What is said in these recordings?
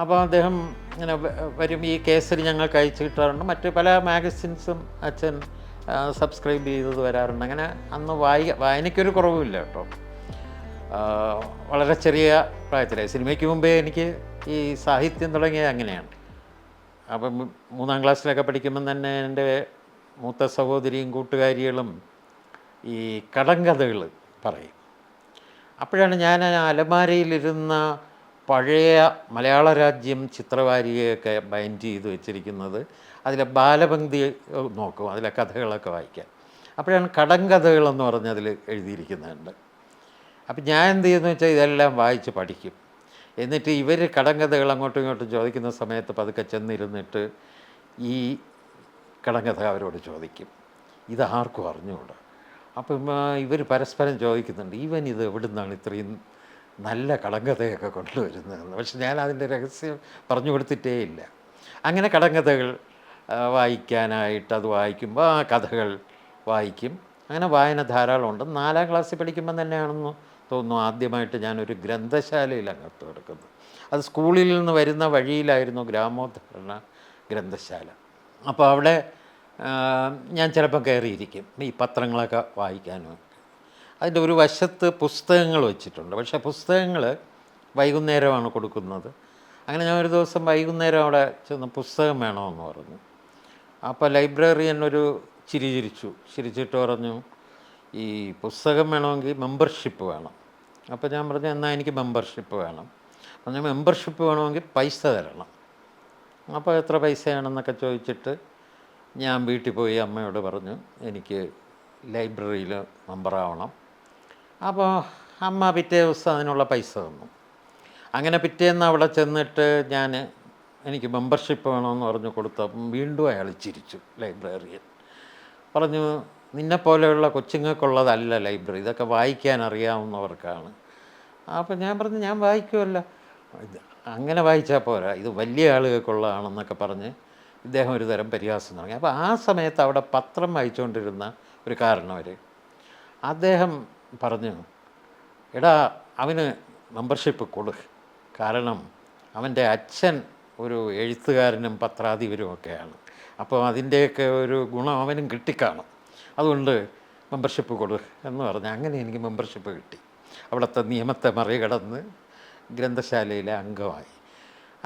അപ്പോൾ അദ്ദേഹം ഇങ്ങനെ വരും. ഈ കേസിൽ ഞങ്ങൾക്ക് അയച്ചു കിട്ടാറുണ്ട്. മറ്റ് പല മാഗസിൻസും അച്ഛൻ സബ്സ്ക്രൈബ് ചെയ്തത് വരാറുണ്ട്. അങ്ങനെ അന്ന് വായി വായനയ്ക്കൊരു കുറവുമില്ല കേട്ടോ. വളരെ ചെറിയ പ്രായത്തിലായി. സിനിമയ്ക്ക് മുമ്പേ എനിക്ക് ഈ സാഹിത്യം തുടങ്ങിയത് അങ്ങനെയാണ്. അപ്പം മൂന്നാം ക്ലാസ്സിലൊക്കെ പഠിക്കുമ്പം തന്നെ എന്റെ മൂത്ത സഹോദരിയും കൂട്ടുകാരികളും ഈ കടങ്കഥകൾ പറയും. അപ്പോഴാണ് ഞാൻ അലമാരയിലിരുന്ന പഴയ മലയാള രാജ്യം ചിത്രവാരികയൊക്കെ ബൈൻഡ് ചെയ്ത് വെച്ചിരിക്കുന്നത്. അതിലെ ബാലപങ്ക്തി നോക്കും അതിലെ കഥകളൊക്കെ വായിക്കാൻ. അപ്പോഴാണ് കടങ്കഥകളെന്ന് പറഞ്ഞ് അതിൽ എഴുതിയിരിക്കുന്നുണ്ട്. അപ്പം ഞാൻ എന്ത് ചെയ്യുന്നു വെച്ചാൽ ഇതെല്ലാം വായിച്ച് പഠിക്കും. എന്നിട്ട് ഇവർ കടങ്കഥകൾ അങ്ങോട്ടും ഇങ്ങോട്ടും ചോദിക്കുന്ന സമയത്ത് പതുക്കെ ചെന്നിരുന്നിട്ട് ഈ കടങ്കഥ അവരോട് ചോദിക്കും. ഇത് ആർക്കും അറിഞ്ഞുകൂടാ? അപ്പം ഇവർ പരസ്പരം ചോദിക്കുന്നുണ്ട് ഇവൻ ഇത് എവിടെ നിന്നാണ് ഇത്രയും നല്ല കടങ്കഥയൊക്കെ കൊണ്ടുവരുന്നതെന്ന്. പക്ഷെ ഞാൻ അതിന്റെ രഹസ്യം പറഞ്ഞു കൊടുത്തിട്ടേ ഇല്ല. അങ്ങനെ കടങ്കഥകൾ വായിക്കാനായിട്ട് അത് വായിക്കുമ്പോൾ ആ കഥകൾ വായിക്കും. അങ്ങനെ വായന ധാരാളമുണ്ട് നാലാം ക്ലാസ്സിൽ പഠിക്കുമ്പോൾ തന്നെയാണെന്ന് തോന്നുന്നു ആദ്യമായിട്ട് ഞാനൊരു ഗ്രന്ഥശാലയിൽ അങ്ങോട്ട് കിടക്കുന്നത് അത് സ്കൂളിൽ നിന്ന് വരുന്ന വഴിയിലായിരുന്നു ഗ്രാമോദ്ധരണ ഗ്രന്ഥശാല. അപ്പോൾ അവിടെ ഞാൻ ചിലപ്പോൾ കയറിയിരിക്കും. ഈ പത്രങ്ങളൊക്കെ വായിക്കാനും അതിന്റെ ഒരു വശത്ത് പുസ്തകങ്ങൾ വെച്ചിട്ടുണ്ട്. പക്ഷേ പുസ്തകങ്ങൾ വൈകുന്നേരമാണ് കൊടുക്കുന്നത്. അങ്ങനെ ഞാൻ ഒരു ദിവസം വൈകുന്നേരം അവിടെ ചെന്ന് പുസ്തകം വേണമെന്ന് പറഞ്ഞു. അപ്പോൾ ലൈബ്രറിയൻ ഒരു ചിരി ചിരിച്ചു. ചിരിച്ചിട്ട് പറഞ്ഞു ഈ പുസ്തകം വേണമെങ്കിൽ മെമ്പർഷിപ്പ് വേണം. അപ്പോൾ ഞാൻ പറഞ്ഞു എന്നാൽ എനിക്ക് മെമ്പർഷിപ്പ് വേണം. പറഞ്ഞു മെമ്പർഷിപ്പ് വേണമെങ്കിൽ പൈസ തരണം. അപ്പോൾ എത്ര പൈസയാണെന്നൊക്കെ ചോദിച്ചിട്ട് ഞാൻ വീട്ടിൽ പോയി അമ്മയോട് പറഞ്ഞു എനിക്ക് ലൈബ്രറിയിൽ മെമ്പറാവണം. അപ്പോൾ അമ്മ പിറ്റേ ദിവസം അതിനുള്ള പൈസ തന്നു. അങ്ങനെ പിറ്റേന്ന് അവിടെ ചെന്നിട്ട് ഞാൻ എനിക്ക് മെമ്പർഷിപ്പ് വേണമെന്ന് പറഞ്ഞു കൊടുത്തപ്പം വീണ്ടും അയാൾ ചിരിച്ചു ലൈബ്രറിയൻ. പറഞ്ഞു നിന്നെ പോലെയുള്ള കൊച്ചുങ്ങൾക്കുള്ളതല്ല ലൈബ്രറി ഇതൊക്കെ വായിക്കാൻ അറിയാവുന്നവർക്കാണ്. അപ്പം ഞാൻ പറഞ്ഞു ഞാൻ വായിക്കുമല്ല അങ്ങനെ വായിച്ചാൽ പോരാ ഇത് വലിയ ആളുകൾക്കുള്ളതാണെന്നൊക്കെ പറഞ്ഞ് ഇദ്ദേഹം ഒരു തരം പരിഹാസം തുടങ്ങി. അപ്പോൾ ആ സമയത്ത് അവിടെ പത്രം വായിച്ചുകൊണ്ടിരുന്ന ഒരു കാരണവർ അദ്ദേഹം പറഞ്ഞു. എടാ അവന് മെമ്പർഷിപ്പ് കൊടു. കാരണം അവന്റെ അച്ഛൻ ഒരു എഴുത്തുകാരനും പത്രാധിപരും ഒക്കെയാണ്. അപ്പോൾ അതിന്റെയൊക്കെ ഒരു ഗുണം അവനും കിട്ടിക്കാണും. അതുകൊണ്ട് മെമ്പർഷിപ്പ് കൊടു എന്ന് പറഞ്ഞ് അങ്ങനെ എനിക്ക് മെമ്പർഷിപ്പ് കിട്ടി. അവിടുത്തെ നിയമത്തെ മറികടന്ന് ഗ്രന്ഥശാലയിലെ അംഗമായി.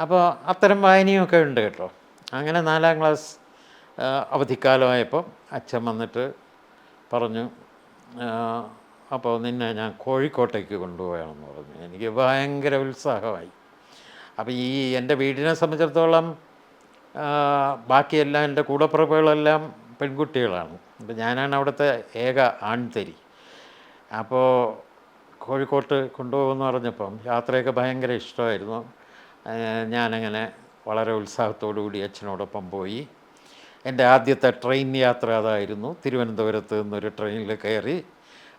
അപ്പോൾ അത്തരം വായനയൊക്കെ ഉണ്ട് കേട്ടോ. അങ്ങനെ നാലാം ക്ലാസ് അവധിക്കാലമായപ്പോൾ അച്ഛൻ വന്നിട്ട് പറഞ്ഞു അപ്പോൾ നിന്നെ ഞാൻ കോഴിക്കോട്ടേക്ക് കൊണ്ടുപോകണമെന്ന് പറഞ്ഞു. എനിക്ക് ഭയങ്കര ഉത്സാഹമായി. അപ്പോൾ ഈ എന്റെ വീടിനെ സംബന്ധിച്ചിടത്തോളം ബാക്കിയെല്ലാം എന്റെ കൂടപ്പുറപ്പുകളെല്ലാം പെൺകുട്ടികളാണ്. അപ്പോൾ ഞാനാണ് അവിടുത്തെ ഏക ആൺതരി. അപ്പോൾ കോഴിക്കോട്ട് കൊണ്ടുപോകുമെന്ന് പറഞ്ഞപ്പം യാത്രയൊക്കെ ഭയങ്കര ഇഷ്ടമായിരുന്നു. ഞാനങ്ങനെ വളരെ കൂടി അച്ഛനോടൊപ്പം പോയി. എന്റെ ആദ്യത്തെ ട്രെയിൻ യാത്ര അതായിരുന്നു. തിരുവനന്തപുരത്ത് നിന്നൊരു ട്രെയിനിൽ കയറി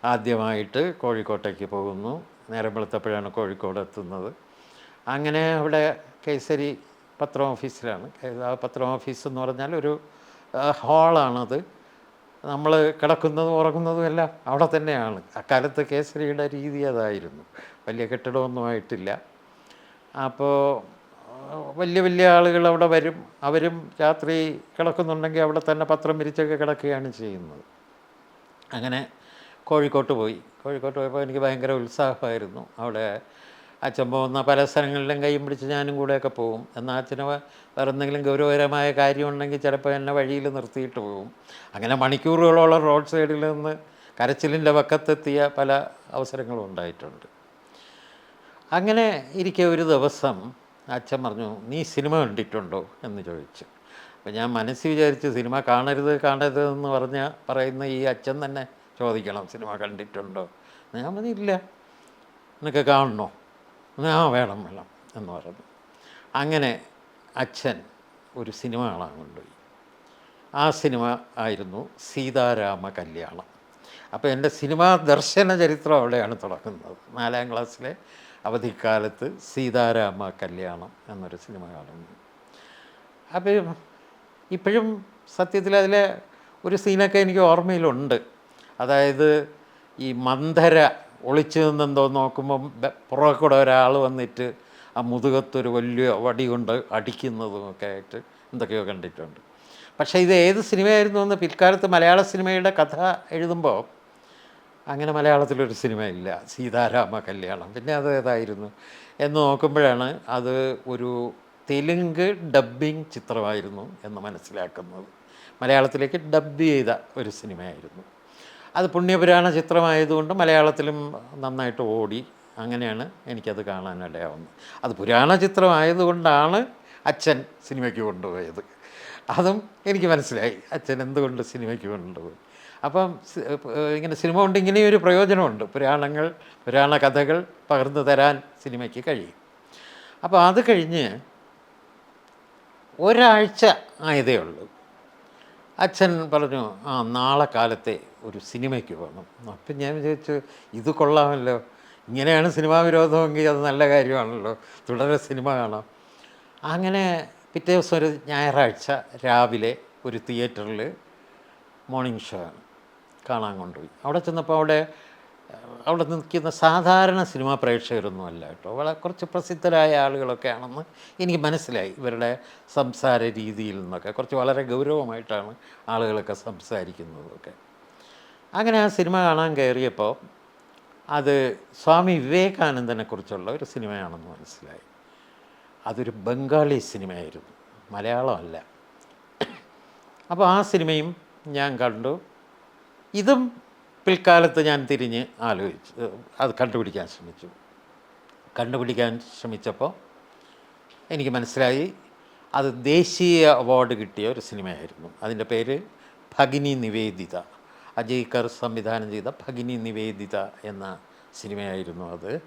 ആദ്യമായിട്ട് കോഴിക്കോട്ടേക്ക് പോകുന്നു. നേരം വെളുത്തപ്പോഴാണ് കോഴിക്കോട് എത്തുന്നത്. അങ്ങനെ അവിടെ കേസരി പത്രം ഓഫീസിലാണ്. ആ പത്രം ഓഫീസ് എന്ന് പറഞ്ഞാൽ ഒരു ഹാളാണത്. നമ്മൾ കിടക്കുന്നതും ഉറങ്ങുന്നതും എല്ലാം അവിടെ തന്നെയാണ്. അക്കാലത്ത് കേസരിയുടെ രീതി അതായിരുന്നു. വലിയ കെട്ടിടമൊന്നും ആയിട്ടില്ല. അപ്പോൾ വലിയ വലിയ ആളുകൾ അവിടെ വരും. അവരും രാത്രി കിടക്കുന്നുണ്ടെങ്കിൽ അവിടെ തന്നെ പത്രം വിരിച്ചൊക്കെ കിടക്കുകയാണ് ചെയ്യുന്നത്. അങ്ങനെ കോഴിക്കോട്ട് പോയി. കോഴിക്കോട്ട് പോയപ്പോൾ എനിക്ക് ഭയങ്കര ഉത്സാഹമായിരുന്നു. അവിടെ അച്ഛൻ പോകുന്ന പല സ്ഥലങ്ങളിലും കൈയും പിടിച്ച് ഞാനും കൂടെയൊക്കെ പോകും എന്നാൽ അച്ഛന് വേറെ എന്തെങ്കിലും ഗൗരവകരമായ കാര്യം ഉണ്ടെങ്കിൽ ചിലപ്പോൾ എന്നെ വഴിയിൽ നിർത്തിയിട്ട് പോകും അങ്ങനെ മണിക്കൂറുകളോളം റോഡ് സൈഡിൽ നിന്ന് കരച്ചിലിന്റെ വക്കത്തെത്തിയ പല അവസരങ്ങളും ഉണ്ടായിട്ടുണ്ട്. അങ്ങനെ ഇരിക്കെ ഒരു ദിവസം അച്ഛൻ പറഞ്ഞു നീ സിനിമ കണ്ടിട്ടുണ്ടോ? എന്ന് ചോദിച്ചു. അപ്പം ഞാൻ മനസ്സിൽ വിചാരിച്ച് സിനിമ കാണരുത് കാണരുത് എന്ന് പറഞ്ഞ പറയുന്ന ഈ അച്ഛൻ തന്നെ ചോദിക്കണം സിനിമ കണ്ടിട്ടുണ്ടോ? ഞാൻ പറഞ്ഞു ഇല്ല നിനക്ക് കാണണോ? ആ വേണം വേണം എന്ന് പറഞ്ഞു. അങ്ങനെ അച്ഛൻ ഒരു സിനിമ കാണാൻ കൊണ്ടുപോയി. ആ സിനിമ ആയിരുന്നു സീതാരാമ കല്യാണം. അപ്പോൾ എന്റെ സിനിമാ ദർശന ചരിത്രം അവിടെയാണ് തുടങ്ങുന്നത് നാലാം ക്ലാസ്സിലെ അവധിക്കാലത്ത് സീതാരാമ കല്യാണം എന്നൊരു സിനിമ കാണുന്നു. അപ്പം ഇപ്പോഴും സത്യത്തിൽ അതിലെ ഒരു സീനൊക്കെ എനിക്ക് ഓർമ്മയിലുണ്ട്. അതായത് ഈ മന്ധര ഒളിച്ചു നിന്നെന്തോ നോക്കുമ്പം പുറകെ കൂടെ ഒരാൾ വന്നിട്ട് ആ മുതുകത്തൊരു വലിയ വടി കൊണ്ട് അടിക്കുന്നതും ഒക്കെ ആയിട്ട് എന്തൊക്കെയോ കണ്ടിട്ടുണ്ട്. പക്ഷേ ഇത് ഏത് സിനിമയായിരുന്നു എന്ന് പിൽക്കാലത്ത് മലയാള സിനിമയുടെ കഥ എഴുതുമ്പോൾ അങ്ങനെ മലയാളത്തിലൊരു സിനിമയില്ല. സീതാരാമ കല്യാണം. പിന്നെ അത് ഏതായിരുന്നു? എന്ന് നോക്കുമ്പോഴാണ് അത് ഒരു തെലുങ്ക് ഡബ്ബിംഗ് ചിത്രമായിരുന്നു എന്ന് മനസ്സിലാക്കുന്നത്. മലയാളത്തിലേക്ക് ഡബ്ബ് ചെയ്ത ഒരു സിനിമയായിരുന്നു. അത് പുണ്യപുരാണ ചിത്രമായതുകൊണ്ട് മലയാളത്തിലും നന്നായിട്ട് ഓടി. അങ്ങനെയാണ് എനിക്കത് കാണാനിടയാവുന്നത് അത് പുരാണ ചിത്രമായതുകൊണ്ടാണ് അച്ഛൻ സിനിമയ്ക്ക് കൊണ്ടുപോയത്. അതും എനിക്ക് മനസ്സിലായി. അച്ഛൻ എന്തുകൊണ്ട് സിനിമയ്ക്ക് കൊണ്ടുപോയി? അപ്പം ഇങ്ങനെ സിനിമ കൊണ്ട് ഇങ്ങനെയൊരു പ്രയോജനമുണ്ട്. പുരാണങ്ങൾ പുരാണ കഥകൾ പകർന്നു തരാൻ സിനിമയ്ക്ക് കഴിയും. അപ്പോൾ അത് കഴിഞ്ഞ് ഒരാഴ്ച ആയതേ ഉള്ളൂ. അച്ഛൻ പറഞ്ഞു ആ നാളെ കാലത്തെ ഒരു സിനിമയ്ക്ക് പോകണം അപ്പം ഞാൻ വിചാരിച്ചു ഇത് കൊള്ളാമല്ലോ. ഇങ്ങനെയാണ് സിനിമാ വിരോധമെങ്കിൽ അത് നല്ല കാര്യമാണല്ലോ. തുടരെ സിനിമ കാണാം. അങ്ങനെ പിറ്റേ ദിവസം ഒരു ഞായറാഴ്ച രാവിലെ ഒരു തിയേറ്ററിൽ മോർണിംഗ് ഷോ കാണാൻ കൊണ്ടുപോയി. അവിടെ ചെന്നപ്പോൾ അവിടെ അവിടെ നിൽക്കുന്ന സാധാരണ സിനിമാ പ്രേക്ഷകരൊന്നും അല്ല കേട്ടോ. വളരെ കുറച്ച് പ്രസിദ്ധരായ ആളുകളൊക്കെയാണെന്ന് എനിക്ക് മനസ്സിലായി. ഇവരുടെ സംസാര രീതിയിൽ നിന്നൊക്കെ കുറച്ച് വളരെ ഗൗരവമായിട്ടാണ് ആളുകളൊക്കെ സംസാരിക്കുന്നതൊക്കെ. അങ്ങനെ ആ സിനിമ കാണാൻ കയറിയപ്പോൾ അത് സ്വാമി വിവേകാനന്ദനെക്കുറിച്ചുള്ള ഒരു സിനിമയാണെന്ന് മനസ്സിലായി. അതൊരു ബംഗാളി സിനിമയായിരുന്നു. മലയാളമല്ല. അപ്പോൾ ആ സിനിമയും ഞാൻ കണ്ടു. ഇതും പിൽക്കാലത്ത് ഞാൻ തിരിഞ്ഞ് ആലോചിച്ചു അത് കണ്ടുപിടിക്കാൻ ശ്രമിച്ചു. കണ്ടുപിടിക്കാൻ ശ്രമിച്ചപ്പോൾ എനിക്ക് മനസ്സിലായി അത് ദേശീയ അവാർഡ് കിട്ടിയ ഒരു സിനിമയായിരുന്നു. അതിന്റെ പേര് ഭഗിനി നിവേദിത. അജയ് കർ സംവിധാനം ചെയ്ത ഭഗിനി നിവേദിത എന്ന സിനിമയായിരുന്നു അത്.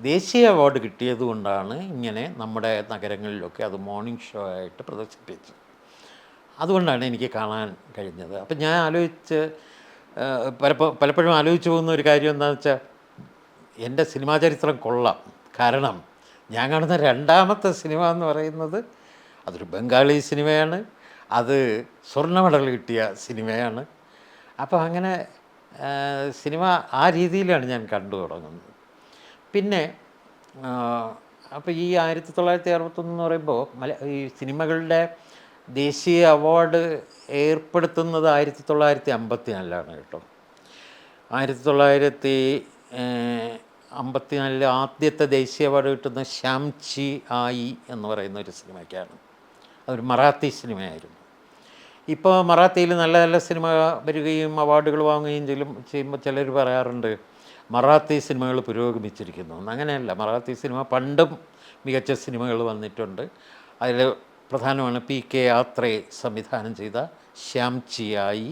ദേശീയ അവാർഡ് കിട്ടിയതുകൊണ്ടാണ് ഇങ്ങനെ നമ്മുടെ നഗരങ്ങളിലൊക്കെ അത് മോർണിംഗ് ഷോ ആയിട്ട് പ്രദർശിപ്പിച്ചത്. അതുകൊണ്ടാണ് എനിക്ക് കാണാൻ കഴിഞ്ഞത്. അപ്പം ഞാൻ ആലോചിച്ച് ഏഹ്, പലപ്പോ പലപ്പോഴും ആലോചിച്ച് പോകുന്ന ഒരു കാര്യം എന്താണെന്ന് വെച്ചാൽ എന്റെ സിനിമാ ചരിത്രം കൊള്ളാം. കാരണം ഞാൻ കാണുന്ന രണ്ടാമത്തെ സിനിമ എന്ന് പറയുന്നത് അതൊരു ബംഗാളി സിനിമയാണ്. അത് സ്വർണ മെഡൽ കിട്ടിയ സിനിമയാണ്. അപ്പോൾ അങ്ങനെ സിനിമ ആ രീതിയിലാണ് ഞാൻ കണ്ടു തുടങ്ങുന്നത്. പിന്നെ അപ്പോൾ ഈ ആയിരത്തി തൊള്ളായിരത്തി അറുപത്തൊന്ന് എന്ന് പറയുമ്പോൾ മല ഈ സിനിമകളുടെ ദേശീയ അവാർഡ് ഏർപ്പെടുത്തുന്നത് ആയിരത്തി തൊള്ളായിരത്തി അമ്പത്തി നാലിലാണ് കേട്ടോ. ആയിരത്തി തൊള്ളായിരത്തി അമ്പത്തിനാലിൽ ആദ്യത്തെ ദേശീയ അവാർഡ് കിട്ടുന്ന ശ്യാംചി ആയി എന്ന് പറയുന്ന ഒരു സിനിമയ്ക്കാണ്. അതൊരു മറാത്തി സിനിമയായിരുന്നു. ഇപ്പോൾ മറാത്തിയിൽ നല്ല നല്ല സിനിമ വരികയും അവാർഡുകൾ വാങ്ങുകയും ചെയ്യും ചെയ്യുമ്പോൾ ചിലർ പറയാറുണ്ട് മറാത്തി സിനിമകൾ പുരോഗമിച്ചിരിക്കുന്നു. അങ്ങനെയല്ല മറാത്തി സിനിമ പണ്ടും മികച്ച സിനിമകൾ വന്നിട്ടുണ്ട്. അതിൽ പ്രധാനമാണ് പി കെ ആത്രെ സംവിധാനം ചെയ്ത ശ്യാംചിയായി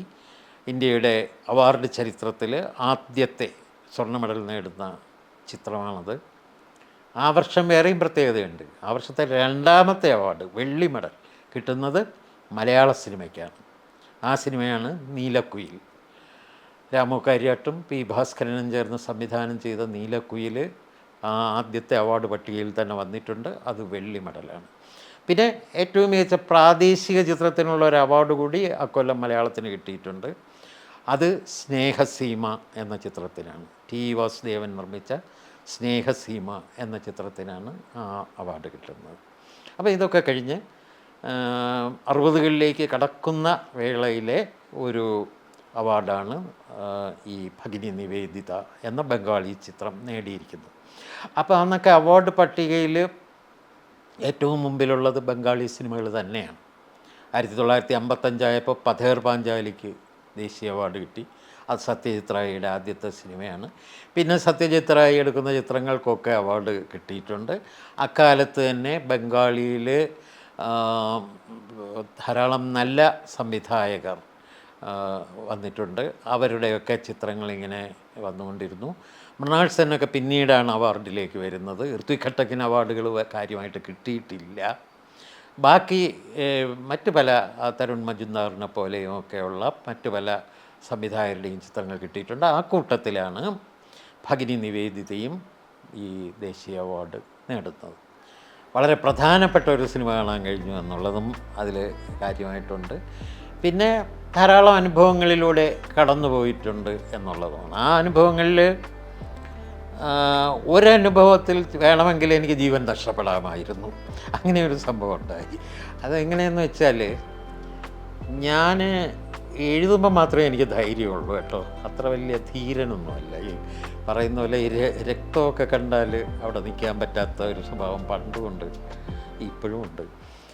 ഇന്ത്യയുടെ അവാർഡ് ചരിത്രത്തിൽ ആദ്യത്തെ സ്വർണ മെഡൽ നേടുന്ന ചിത്രമാണത്. ആ വർഷം വേറെയും പ്രത്യേകതയുണ്ട്. ആ വർഷത്തെ രണ്ടാമത്തെ അവാർഡ് വെള്ളി മെഡൽ കിട്ടുന്നത് മലയാള സിനിമയ്ക്കാണ്. ആ സിനിമയാണ് നീലക്കുയിൽ. രാമു കാര്യാട്ടും പി ഭാസ്കരനും ചേർന്ന് സംവിധാനം ചെയ്ത നീലക്കുയിൽ ആ ആദ്യത്തെ അവാർഡ് പട്ടികയിൽ തന്നെ വന്നിട്ടുണ്ട്. അത് വെള്ളി മെഡലാണ്. പിന്നെ ഏറ്റവും മികച്ച പ്രാദേശിക ചിത്രത്തിനുള്ള ഒരു അവാർഡ് കൂടി അക്കൊല്ലം മലയാളത്തിന് കിട്ടിയിട്ടുണ്ട്. അത് സ്നേഹസീമ എന്ന ചിത്രത്തിനാണ്. ടി വാസുദേവൻ നിർമ്മിച്ച സ്നേഹസീമ എന്ന ചിത്രത്തിനാണ് ആ അവാർഡ് കിട്ടുന്നത്. അപ്പോൾ ഇതൊക്കെ കഴിഞ്ഞ് അറുപതുകളിലേക്ക് കടക്കുന്ന വേളയിലെ ഒരു അവാർഡാണ് ഈ ഭഗിനി നിവേദിത എന്ന ബംഗാളി ചിത്രം നേടിയിരിക്കുന്നത്. അപ്പോൾ അന്നൊക്കെ അവാർഡ് പട്ടികയിൽ ഏറ്റവും മുമ്പിലുള്ളത് ബംഗാളി സിനിമകൾ തന്നെയാണ്. ആയിരത്തി തൊള്ളായിരത്തി അമ്പത്തഞ്ചായപ്പോൾ പഥേർ പാഞ്ചാലിക്ക് ദേശീയ അവാർഡ് കിട്ടി. അത് സത്യജിത് റായിയുടെ ആദ്യത്തെ സിനിമയാണ്. പിന്നെ സത്യജിത് റായി എടുക്കുന്ന ചിത്രങ്ങൾക്കൊക്കെ അവാർഡ് കിട്ടിയിട്ടുണ്ട്. അക്കാലത്ത് തന്നെ ബംഗാളിയിൽ ധാരാളം നല്ല സംവിധായകർ വന്നിട്ടുണ്ട്. അവരുടെയൊക്കെ ചിത്രങ്ങൾ ഇങ്ങനെ വന്നുകൊണ്ടിരുന്നു. മൃണാൾ സെന്നൊക്കെ പിന്നീടാണ് അവാർഡിലേക്ക് വരുന്നത്. ഋത്വിഘട്ടക്കിന് അവാർഡുകൾ കാര്യമായിട്ട് കിട്ടിയിട്ടില്ല. ബാക്കി മറ്റു പല തരുൺ മജുന്ദാറിനെ പോലെയും ഒക്കെയുള്ള മറ്റു പല സംവിധായകരുടെയും ചിത്രങ്ങൾ കിട്ടിയിട്ടുണ്ട്. ആ കൂട്ടത്തിലാണ് ഭഗിനി നിവേദിതയും ഈ ദേശീയ അവാർഡ് നേടുന്നത്. വളരെ പ്രധാനപ്പെട്ട ഒരു സിനിമ കാണാൻ കഴിഞ്ഞു എന്നുള്ളതും അതിൽ കാര്യമായിട്ടുണ്ട്. പിന്നെ ധാരാളം അനുഭവങ്ങളിലൂടെ കടന്നു പോയിട്ടുണ്ട് എന്നുള്ളതാണ്. ആ അനുഭവങ്ങളിൽ ഒരനുഭവത്തിൽ വേണമെങ്കിൽ എനിക്ക് ജീവൻ നഷ്ടപ്പെടാമായിരുന്നു അങ്ങനെ ഒരു സംഭവം ഉണ്ടായി. അതെങ്ങനെയെന്ന് വെച്ചാൽ ഞാൻ എഴുതുമ്പോൾ മാത്രമേ എനിക്ക് ധൈര്യമുള്ളൂ കേട്ടോ. അത്ര വലിയ ധീരനൊന്നുമല്ല. ഈ പറയുന്ന പോലെ രക്തമൊക്കെ കണ്ടാൽ അവിടെ നിൽക്കാൻ പറ്റാത്ത ഒരു സ്വഭാവം പണ്ടുമുണ്ട് ഇപ്പോഴും ഉണ്ട്